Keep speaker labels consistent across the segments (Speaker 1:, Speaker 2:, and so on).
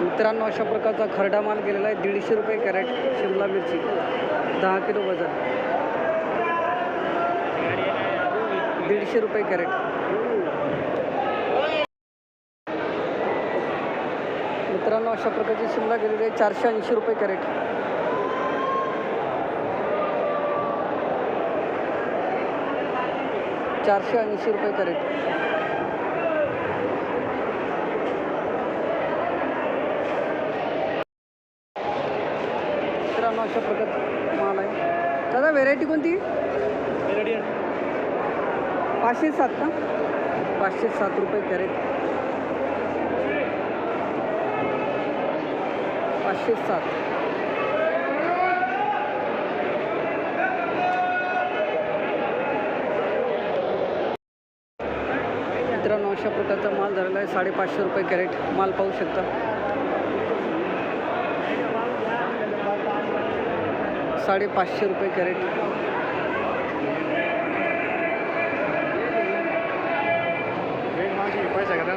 Speaker 1: मित्रांनो अशा प्रकारचा खरडा माल गेलेला आहे. दीडशे रुपये कॅरेट शिमला मिरची. दहा किलो वजन. दीडशे रुपये कॅरेट. मित्रांनो अशा प्रकारची शिमला गेलेली आहे. चारशे ऐंशी रुपये कॅरेट. चारशे ऐंशी रुपये कॅरेट मित्रांनो अशा प्रकारचा माल आहे दादा व्हेरायटी कोणती? पाचशे सात का? पाचशे सात रुपये कॅरेट पाचशे सात. मित्रांनो अशा प्रकारचा माल झालेला आहे. साडेपाचशे रुपये कॅरेट माल पाहू शकता. साडेपाचशे रुपये कॅरेट.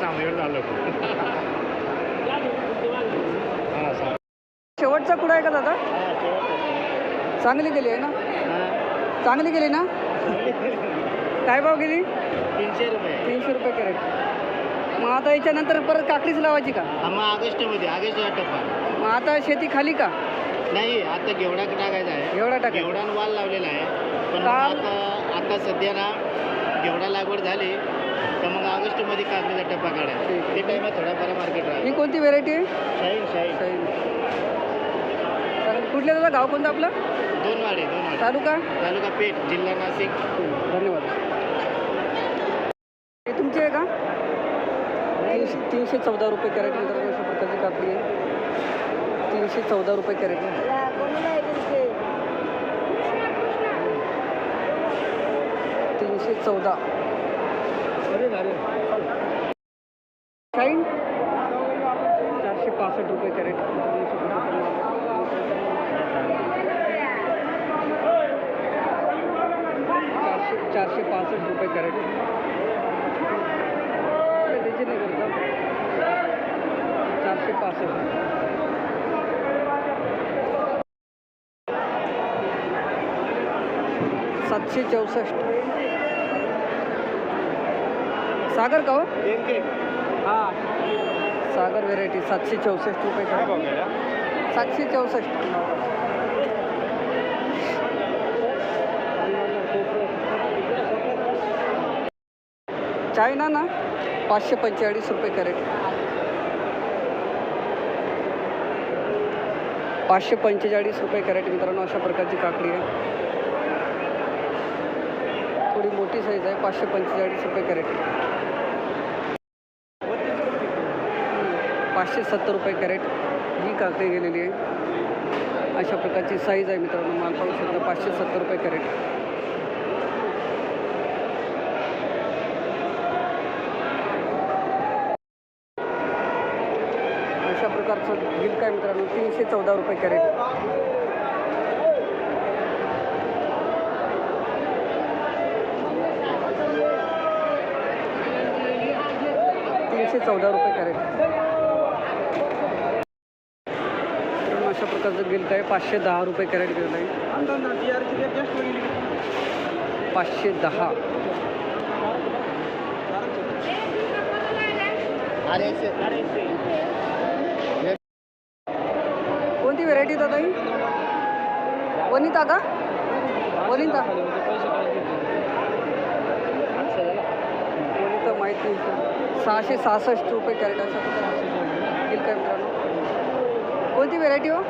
Speaker 2: सांग
Speaker 1: शेवटचा कुठं आहे का दादा? चांगली गेली आहे ना? चांगली गेली ना? काय भाव गेली?
Speaker 2: तीनशे रुपये.
Speaker 1: तीनशे रुपये कॅरेट. मग आता याच्यानंतर परत काकडीच लावायची का?
Speaker 2: मग ऑगस्टमध्ये
Speaker 1: मग आता शेती खाली का?
Speaker 2: नाही आता घेवडा टाकायचा आहे.
Speaker 1: एवढा टाका
Speaker 2: घेवडा आणि वाल लावलेला आहे. पण आता आता सध्या ना घेवडा लागवड झाली तर मग ऑगस्टमध्ये कापणीचा टप्पा काढायचा.
Speaker 1: ठीक आहे.
Speaker 2: ते टाईमात थोडाफार मार्केट राहील
Speaker 1: ही कोणती व्हेरायटी आहे?
Speaker 2: शाहीन शाहीन.
Speaker 1: शाहीन. चालेल. कुठल्या दादा? गाव कोणतं आपलं?
Speaker 2: दोन वाडे दोन वाडे
Speaker 1: तालुका?
Speaker 2: तालुका पेठ जिल्हा नाशिक.
Speaker 1: धन्यवाद हे तुमची आहे का तीनशे चौदा रुपये कॅरेट मित्रांनो अशा प्रकारची काकडी आहे. तीनशे चौदा रुपये कॅरेट तीनशे चौदा. चारशे पासष्ट रुपये कॅरेट. चारशे चारशे पासष्ट रुपये कॅरेट. काय त्याची नाही करता चारशे पासष्ट सातशे चौसष्ट. सागर का हो?
Speaker 2: हां.
Speaker 1: सागर व्हेरायटी सातशे चौसष्ट रुपये सातशे चौसष्ट. चायना ना? पाचशे पंचेचाळीस रुपये कॅरेट. पाचशे पंचेचाळीस रुपये कॅरेट मित्रांनो अशा प्रकारची काकडी आहे. मोठी साईज आहे पाचशे पंचेचाळीस रुपये कॅरेट पाचशे सत्तर रुपये कॅरेट ही काकडी गेलेली आहे. अशा प्रकारची साईज आहे मित्रांनो माल पाहू शकता पाचशे सत्तर रुपये कॅरेट अशा प्रकारचं बिल काय मित्रांनो तीनशे चौदा रुपये कॅरेट तीनशे चौदा रुपये कॅरेट. अशा प्रकारचं बिल काय पाचशे दहा रुपये कॅरेट गेलं आहे पाचशे दहा. कोणती व्हेरायटी दादा ही? वनिता का? वनिता. वनिता माहिती नाही सहाशे सहासष्ट रुपये कॅरेट अशा प्रकारचे बिल काय मित्रांनो. कोणती व्हेरायटी हो?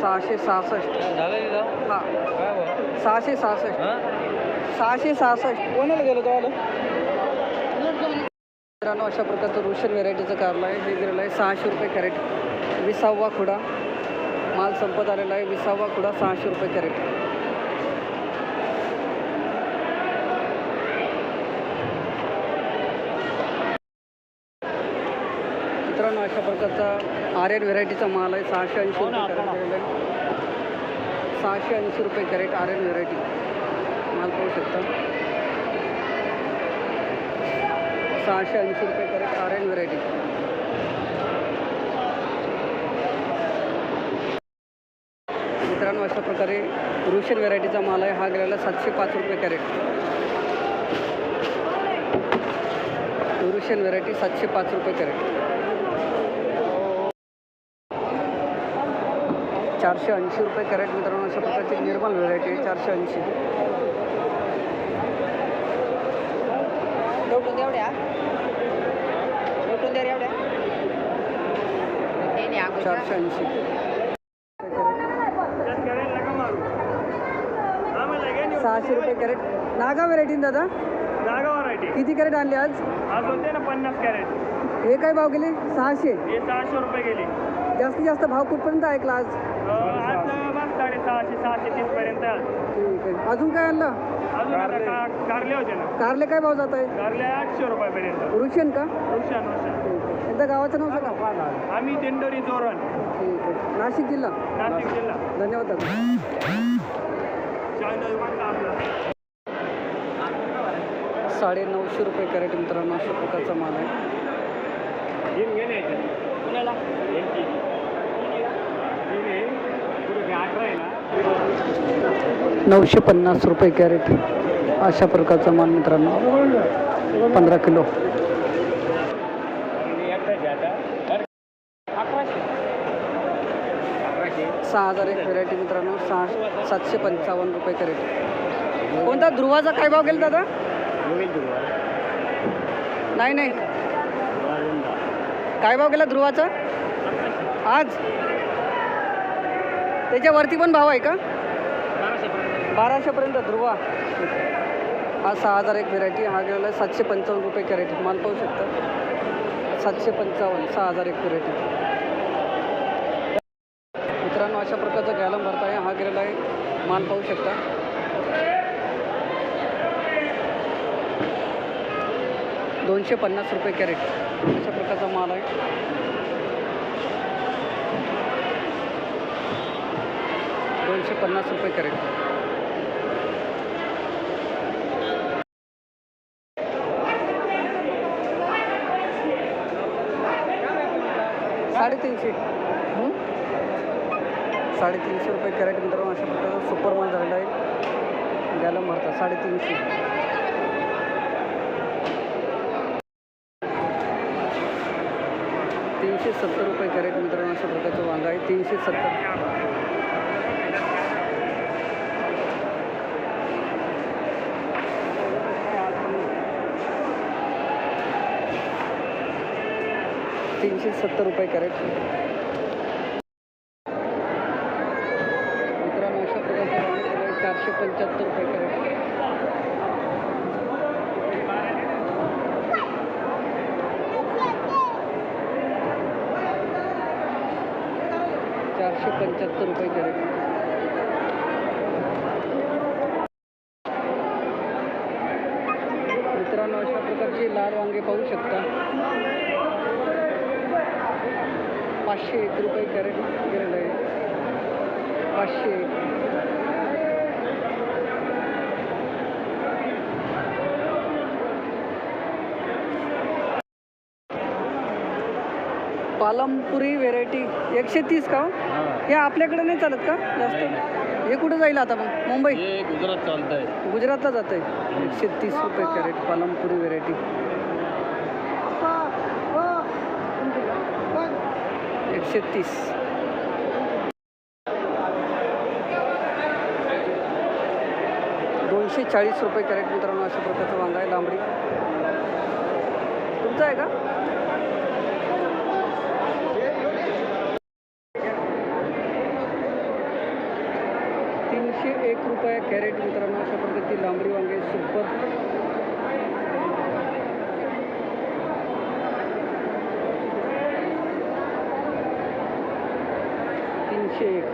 Speaker 1: सहाशे सहासष्ट. हां. सहाशे सहासष्ट. सहाशे सहासष्ट. कोणाला गेलो तो मित्रांनो अशा प्रकारचं रोशन व्हेरायटीचं कारलं आहे. हे गेलेलं आहे सहाशे रुपये कॅरेट. विसावा खुडा. माल संपत आलेला आहे. विसावा खुडा सहाशे रुपये कॅरेट. मित्रांनो अशा प्रकारचा आर्यन व्हेरायटीचा माल आहे. सहाशे ऐंशी
Speaker 2: हो
Speaker 1: रुपये कॅरेट
Speaker 2: हो
Speaker 1: आहे. सहाशे ऐंशी रुपये कॅरेट आर्यन व्हेरायटी. माल पाहू शकता. सहाशे ऐंशी रुपये कॅरेट आर एन व्हरायटी. मित्रांनो अशा प्रकारे रुशियन व्हरायटीचा माल आहे. हा गेलेला सातशे पाच रुपये कॅरेट. रुशियन व्हरायटी सातशे पाच रुपये कॅरेट. चारशे ऐंशी रुपये कॅरेट मित्रांनो अशा प्रकारची निर्मल व्हरायटी आहे चारशे ऐंशी.
Speaker 3: लोटून एवढ्या. लोटून द्या एवढ्या.
Speaker 1: चारशे ऐंशी. सहाशे रुपये कॅरेट. नागा व्हरायटी दादा?
Speaker 4: नागा व्हरायटी
Speaker 1: किती कॅरेट आणले आज?
Speaker 4: आज होते ना पन्नास कॅरेट.
Speaker 1: हे काय भाव गेले? सहाशे.
Speaker 4: हे सहाशे रुपये गेली.
Speaker 1: जास्तीत जास्त भाव कुठपर्यंत ऐकला आज?
Speaker 4: आज बस साडेसहाशे सहाशे तीस पर्यंत. आहे.
Speaker 1: ठीक आहे अजून काय आणलं?
Speaker 4: अजून आता का कारले होते ना.
Speaker 1: कारले काय भाव जात आहे
Speaker 4: कारले आठशे रुपयापर्यंत
Speaker 1: रुशियन का?
Speaker 4: रुशान रुशान.
Speaker 1: ठीक आहे एकदा गावाचं नाव सांगा.
Speaker 4: आम्ही दिंडोरी जोरण.
Speaker 1: ठीक आहे. नाशिक जिल्हा.
Speaker 4: नाशिक जिल्हा.
Speaker 1: धन्यवाद दादा.
Speaker 4: आपला
Speaker 1: नऊशे रुपये कॅरेट मित्रांनो अशा प्रकारचा माल आहे.
Speaker 4: गेले. कुणाला?
Speaker 1: नऊशे पन्नास रुपये कॅरेट अशा प्रकारचा माल मित्रांनो. पंधरा किलो. सहा हजार एक व्हेरायटी मित्रांनो. सहा सातशे पंचावन्न रुपये कॅरेट. कोणता? ध्रुवाचा काय भाव गेला दादा? नाही नाही. काय भाव गेला ध्रुवाचा? आज? त्याच्यावरती पण भाव आहे का? बाराशेपर्यंत ध्रुवा हा सहा हजार एक व्हेरायटी हा गेलेला आहे सातशे पंचावन्न रुपये कॅरेट माल पाहू शकता. सातशे पंचावन्न सहा हजार एक व्हेरायटी मित्रांनो अशा प्रकारचा गॅलम भरता आहे. हा गेलेला आहे. माल पाहू शकता. दोनशे पन्नास रुपये कॅरेट अशा प्रकारचा माल आहे. दोनशे पन्नास रुपये कॅरेट साडेतीनशे. साडेतीनशे रुपये कॅरेट मित्रांनो अशा प्रकारचा सुपर माल झालेला आहे. गॅलम भरता साडेतीनशे. तीनशे सत्तर रुपये कॅरेट मित्रांनो अशा प्रकारचं वांगा आहे. तीनशे सत्तर. तीनशे सत्तर रुपये कॅरेट. मित्रांनो अशा प्रकारचे चारशे पंच्याहत्तर रुपये कॅरेट. चारशे पंच्याहत्तर रुपये कॅरेट. मित्रांनो अशा प्रकारचे लाल वांगे पाहू शकता. पाचशे एक रुपये कॅरेट गेलेलं आहे. पाचशे पालमपुरी व्हेरायटी एकशे तीस का? हो? आपल्याकडे नाही चालत का? जास्त? हे कुठं जाईल आता मग? मुंबई?
Speaker 2: हे गुजरात चालतंय.
Speaker 1: गुजरातला जात आहे एकशे तीस रुपये कॅरेट पालमपुरी व्हेरायटी एकशे तीस. दोनशे चाळीस रुपये कॅरेट मित्रांनो अशा प्रकारचं वांगा आहे लांबडी. तुमचं आहे का? तीनशे एक रुपये कॅरेट मित्रांनो अशा प्रकारची लांबडी वांगे सुपर. तीनशे एक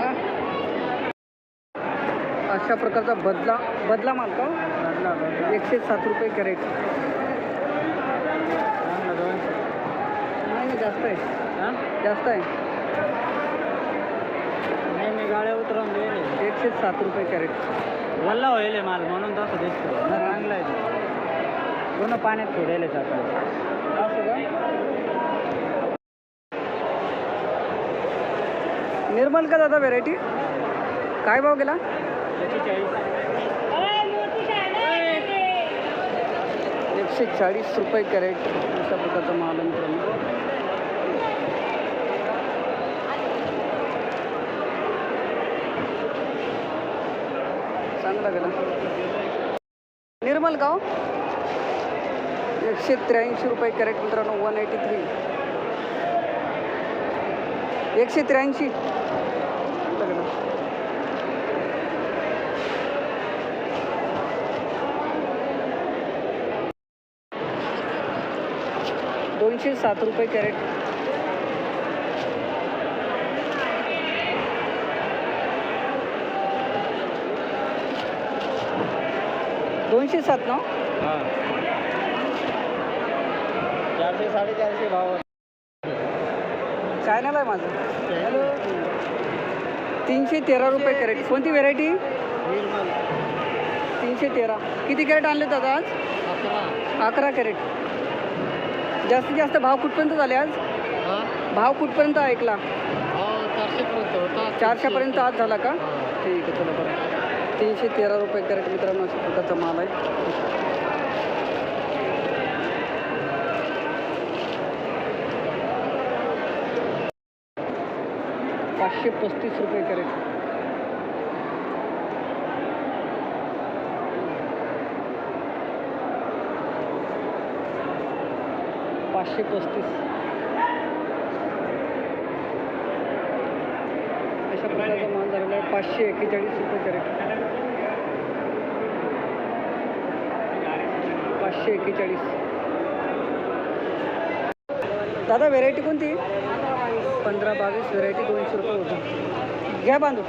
Speaker 1: हा. अशा प्रकारचा बदला बदला माल का? एकशे सात रुपये कॅरेट. नाही नाही जास्त आहे. जास्त आहे.
Speaker 3: गाड्या उतरवून
Speaker 1: एकशे सात रुपये कॅरेट.
Speaker 3: वल्ला होईल माल म्हणून तसं दिसतो. पूर्ण पाण्यात सोडायला जातात.
Speaker 1: असं का? निर्मल का दादा व्हेरायटी काय भाव गेला? एकशे चाळीस रुपये कॅरेट. अशा प्रकारचा माल आहे मित्रांनो चांगला गेला निर्मल गाव एकशे त्र्याऐंशी रुपये कॅरेट मित्रांनो वन एटी थ्री एकशे त्र्याऐंशी. दोनशे सात रुपये कॅरेट. दोनशे सात ना
Speaker 3: चारशे साडेचारशे भाव
Speaker 1: चायनाला आहे माझं. हॅलो तीनशे तेरा रुपये कॅरेट. कोणती व्हेरायटी तीनशे तेरा. किती कॅरेट आणले दादा आज? अकरा. कॅरेट. जास्तीत जास्त भाव कुठपर्यंत झाले आज? भाव कुठपर्यंत ऐकला?
Speaker 2: चारशेपर्यंत
Speaker 1: आज झाला का? ठीक आहे चला बरं. तीनशे तेरा रुपये कॅरेट मित्रांनो अशा प्रकारचा माल आहे. एकशे पस्तीस रुपये करेक्ट पाचशे पस्तीस. अशा प्रकारचा मान झालेला आहे पाचशे एक्केचाळीस रुपये करेक्ट पाचशे एक्केचाळीस. दादा व्हेरायटी कोणती? पंधरा बावीस व्हेरायटी दोनशे रुपये होतं घ्या बांधू।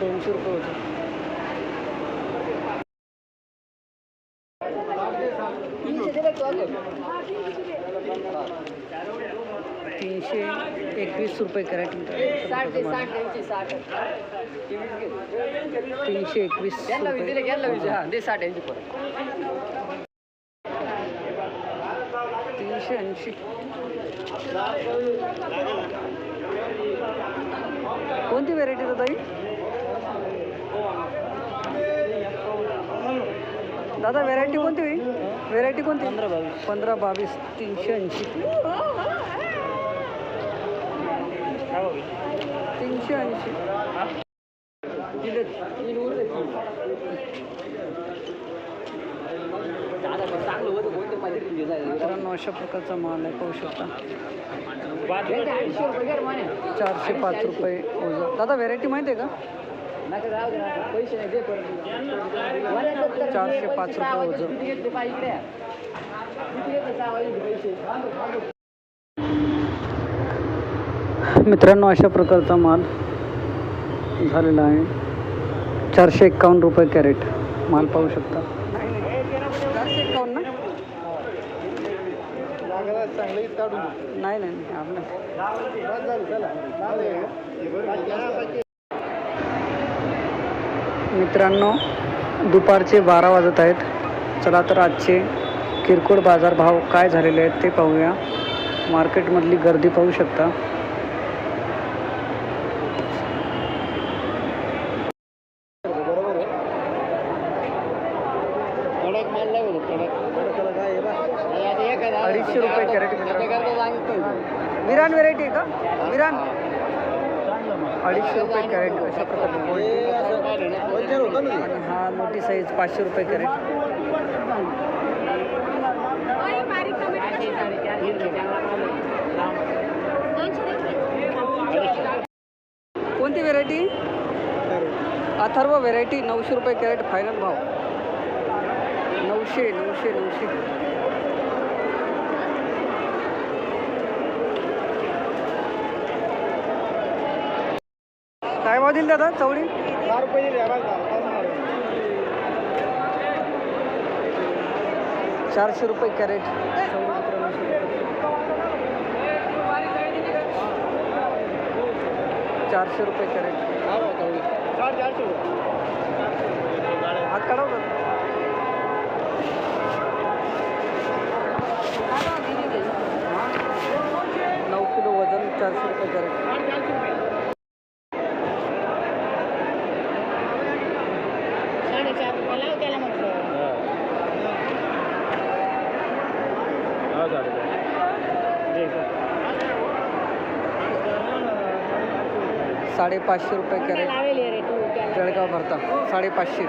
Speaker 1: दोनशे रुपये होतं तीनशे एकवीस रुपये कॅरेट तीनशे एकवीस. तीनशे ऐंशी कोणती व्हेरायटी दादा ही? दादा व्हेरायटी कोणती होई व्हेरायटी कोणती? पंधरा बावीस. पंधरा बावीस तीनशे ऐंशी. तीनशे ऐंशी. दिलेत. मित्रांनो अशा प्रकारचा माल आहे पाहू शकता. चारशे पाच रुपये ओझं. दादा व्हेरायटी माहिती आहे का? चारशे पाच रुपये ओझं. मित्रांनो अशा प्रकारचा माल झालेला आहे. चारशे एक्कावन्न रुपये कॅरेट माल पाहू शकता. ना? नाही नाही आपलं मित्रांनो दुपारचे बारा वाजत आहेत. चला तर आजचे किरकोळ बाजार भाव काय झालेले आहेत ते पाहूया. मार्केटमधली गर्दी पाहू शकता
Speaker 2: कडक माल लागलो कडक
Speaker 1: अडीचशे रुपये कॅरेट मित्रांनो विरान व्हेरायटी आहे का विरान अडीचशे रुपये कॅरेट अशा प्रकारे आणि हा मोठी साईज पाचशे रुपये कॅरेट. कोणती व्हेरायटी अथर्व व्हेरायटी नऊशे रुपये कॅरेट फायनल भाव. नऊशे नऊशे नऊशे. दिली दादा चवळी
Speaker 3: दहा रुपये दिले
Speaker 1: चारशे रुपये कॅरेट. चवळी मित्रांनो, चारशे रुपये कॅरेट. हात काढा बरं. नऊ किलो वजन चारशे रुपये कॅरेट. साडेपाचशे रुपये कॅरेट. जळगाव भरता. साडेपाचशे.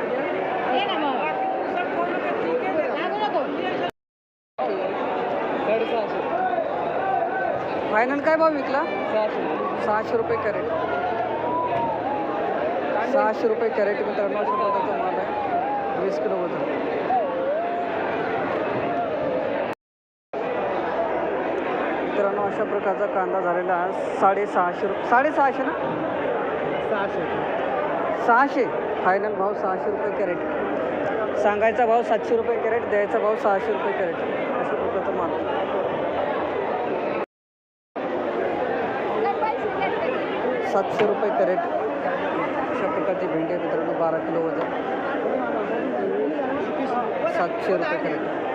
Speaker 1: फायनल काय भाव विकला? सहाशे. रुपये कॅरेट. सहाशे रुपये कॅरेट मित्रांनो माल आहे. वीस किलो वजन मित्रांनो अशा प्रकारचा कांदा झालेला आहे साडेसहाशे रुपये साडेसहाशे ना? सहाशे. फायनल भाव सहाशे रुपये कॅरेट. सांगायचा भाव सातशे रुपये कॅरेट द्यायचा भाव सहाशे रुपये कॅरेट. अशा प्रकारचा माल. सातशे रुपये कॅरेट. अशा प्रकारची भेंडी मित्रांनो बारा किलो वजन. सातशे रुपये कॅरेट.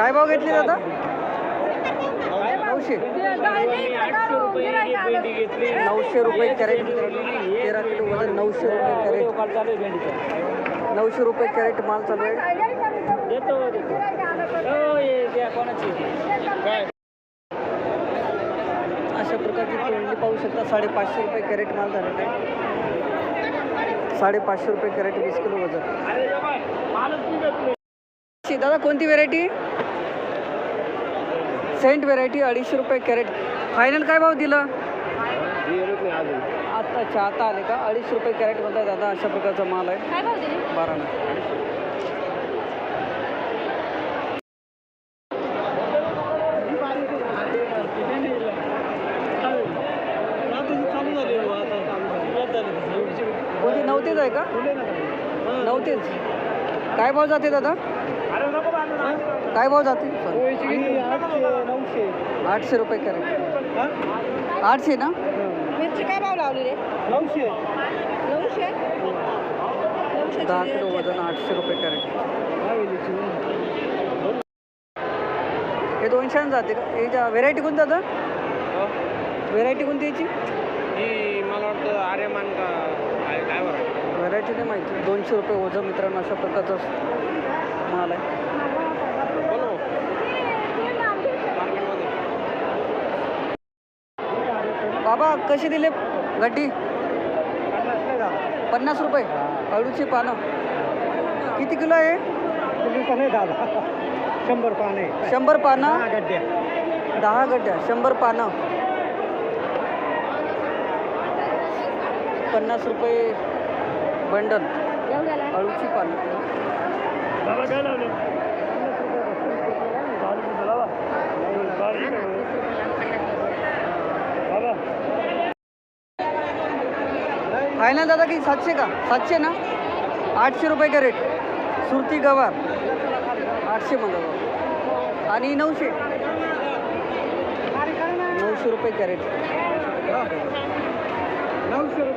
Speaker 1: काय भाव घेतली दादा? नऊशे. नऊशे रुपये कॅरेट. तेरा किलो वजन नऊशे रुपये कॅरेट. नऊशे रुपये कॅरेट माल चालू आहे. अशा प्रकारची तोंडली पाहू शकता. साडेपाचशे रुपये कॅरेट माल झालेला आहे. साडेपाचशे रुपये कॅरेट वीस किलो वजन. दादा कोणती व्हेरायटी सेंट व्हेरायटी अडीचशे रुपये कॅरेट. फायनल काय भाव दिलं? आता अच्छा आता आले का? अडीचशे रुपये कॅरेट म्हणताय दादा अशा प्रकारचा माल आहे.
Speaker 2: काय भाव दिले?
Speaker 1: बारा कोणती नव्हतीच आहे का? नव्हतीच काय भाव जाते दादा? काय भाव जाते आठशे रुपये कॅरेट. आठशे ना?
Speaker 5: मिरची काय भाव लावली रे? नऊशे. नऊशे?
Speaker 1: दहा किलो वजन आठशे रुपये कॅरेट. हे दोनशे जाते का? याच्या व्हेरायटी कोणती दादा व्हेरायटी कोणती याची?
Speaker 4: मला वाटतं आर्यमान का काय काय बरं
Speaker 1: व्हेरायटी नाही माहिती. दोनशे रुपये वजन मित्रांनो अशा प्रकारचा माल आहे. बाबा कशी दिले? गड्डी. पन्नास रुपये. अळूची पानं. किती किलो आहे?
Speaker 3: शंभर पाने
Speaker 1: शंभर पानं?
Speaker 3: गड्ड्या.
Speaker 1: दहा गड्ड्या. शंभर पानं. पन्नास रुपये बंडल. अळूची पानं
Speaker 4: बाबा काय लावले बाबा
Speaker 1: फायनल दादा की सातशे का? सातशे ना? आठशे रुपये कॅरेट. सुरती गवार. आठशे म्हणा आणि नऊशे. नऊशे रुपये कॅरेट.
Speaker 3: नऊशे